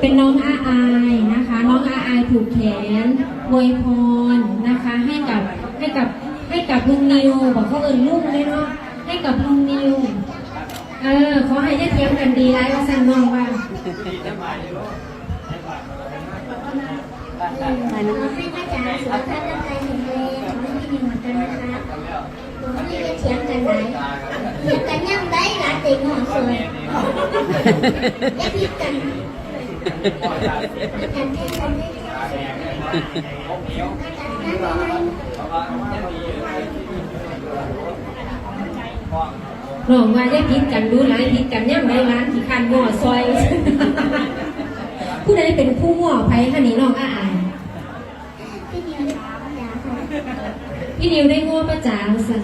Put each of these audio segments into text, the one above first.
เป็นน้องอาอายนะคะ น้องอาอายถูกแขนอวยพรนะคะ ให้กับให้กับให้กับลุงนิวบอกเขาเอินลุงเลยเนาะให้กับลุงนิวเออขอให้ได้เทียมกันดีไรว่าสั่นน้องว่าให้พระจ๋าสุขภาพร่างกายแข็งแรงขอให้พี่ดีเหมือนกันนะคะตัวนี้จะเถียงกันไหนเถียงกันย่ำได้หลานเด็กหอสวย อย่าพิดกันกันแค่กันได้กันได้ไหมน้องว่าอย่าพิดกันดูหลายพิดกันย่ำไรร้านที่คันหม้อซอย ผู้ใดเป็นผู้หม้อไผ่คะนี่น้องอาอายพี่เดียวได้จ๋าค่ะพี่นิวได้ง้อประจ๋าสั่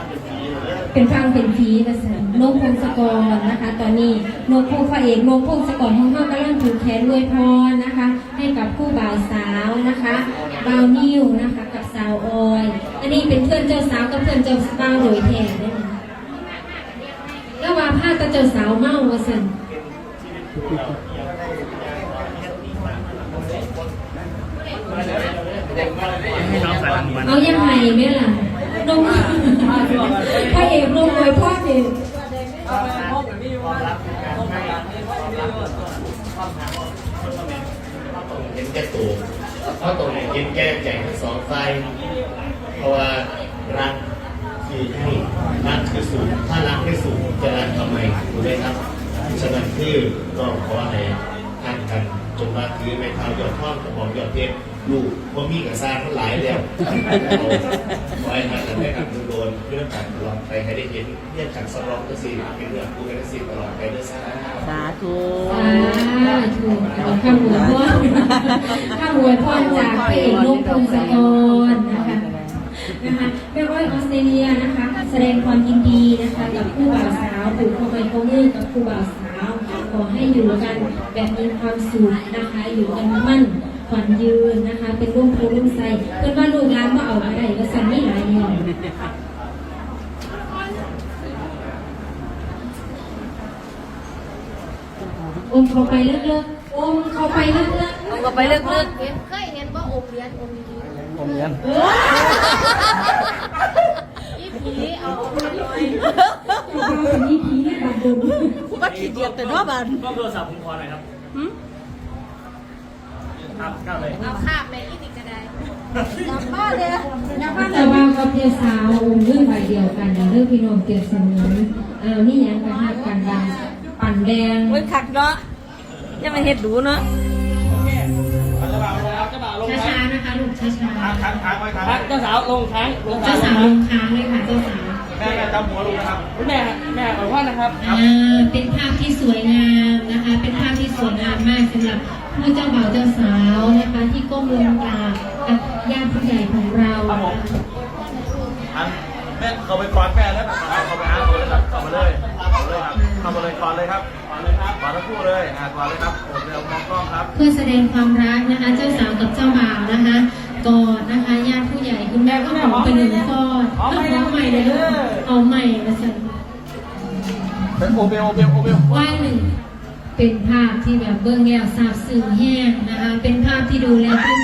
นอืมอืมเป็นฟังเป็นฟีประสันนกพงศกรนะคะ ตอนนี้นกพงพระเอกนกพงศกรของเรากำลังถูกแขนรวยพรนะคะ ให้กับผู้บ่าวสาวนะคะบ่าวนิวนะคะ กับสาวออย อันนี้เป็นเพื่อนเจ้าสาวกับเพื่อนเจ้าบ่าวโดยแทนได้ไหมแล้วว่าผ้าตาเจ้าสาวเมาว่าสันให้น้องสายรางวัลเอายังไงแม่ล่ะ ลงพระเอกลงเลยพ่อเอกเห็นแก่ตัวเพราะตรงนี้เห็นแก่แจกทั้งสองฝ่ายเพราะว่ารักคือให้รักคือสูงถ้ารักไม่สูงจะรักทำไมถูกไหมครับฉะนั้นคือก็ขอให้านกันจนมาคือไม่เท้าหยอดท่อนกระบอกหยอดเพชรลูกว่ามีกระซางทั้งหลายแล้วขอให้ทานกันได้กับโดนเรื่องการตลอดไปให้ได้เห็นเรื่องการสำรองก็สิเป็นเรื่องคู่กันสิตลอดไปด้วยซ้ำสาธุสาธุข้ามหัวพ่อข้ามหัวพ่อจากพระเอกนกพงศกรนะคะนะคะแม่อ้อยออสเตรเลียนะคะ แสดงความยินดีนะคะกับผู้บ่าวสาวผูกคอไมโครมือกับผู้บ่าวสาว ขอให้อยู่กันแบบมีความสุขนะคะ อยู่กันมั่นขวัญยืนนะคะ เป็นร่วมโพร่วมใสเพื่อนว่าลูกหลานก็เอามาได้ก็สั่นนี่หลายอย่างอมเข้าไปเลิกๆอมเข้าไปเลิกๆเอาก็ไปเลิกเห็นเคยเห็นว่าอมเหรียญอมดีผมยันๆอีผีเอาออกมาหน่อยนี่ผีนี่บาดดมๆว่า ขี้เกียจแต่เนอบานก็โทรศัพท์ผมพอหน่อยครับหึครับก้าวเลยเอาคาบแม่อีนี่ก็ได้อยากบ้าเลยอะอยากบ้าเลแต่ยว่ากับเพียสาวองค์เรื่องใบเดียวกันเรื่องพี่น้องเปรียบเสมือนอ้าวนี่ยังกระหักกันดังปั่นแดงโอ้ยขักเนาะยังไม่เห็ดดูเนาะช้าๆนะคะลูกช้าค้างค้างไว้ ครับเจ้าสาวลงค้างลงๆค้าเจ้างสาวลงค้างเลยค่ะเจ้าสาวแม่แม่จำหัวลงนะครับแม่แม่ขอโทษนะครับอ่าเป็นภาพที่สวยงามนะคะ เป็นภาพที่สวยงามมากสำหรับผู้เจ้าบ่าวเจ้าสาวนะคะที่ก้มลงกราบกับญาติผู้ใหญ่ของเราครับผมอันแม่เขาไปก่อนแม่แล้วเขาไปหาตัวเลยครับเข้ามาเลยเข้ามาเลยครับเข้ามาเลยก่อนเลยครับก่อนเลยครับก่อนทั้งคู่เลยอ่าก่อนเลยครับผมเร็วมองกล้องครับ เพื่อแสดงความรักนะคะ เจ้าสาวกับเจ้าบ่าวนะคะกอดนะคะญาติผู้ใหญ่คุณแม่ก็หอมไปหนึ่ง ก้อนเอาหอมใหม่เลยลูกเอาใหม่มาสั่นเป็นโอเบลโอเบลโอเบลว่าหนึ่งเป็นภาพที่แบบเบื้องแย้วซาบซึ้งแห้งนะคะ เป็นภาพที่ดูแลตื้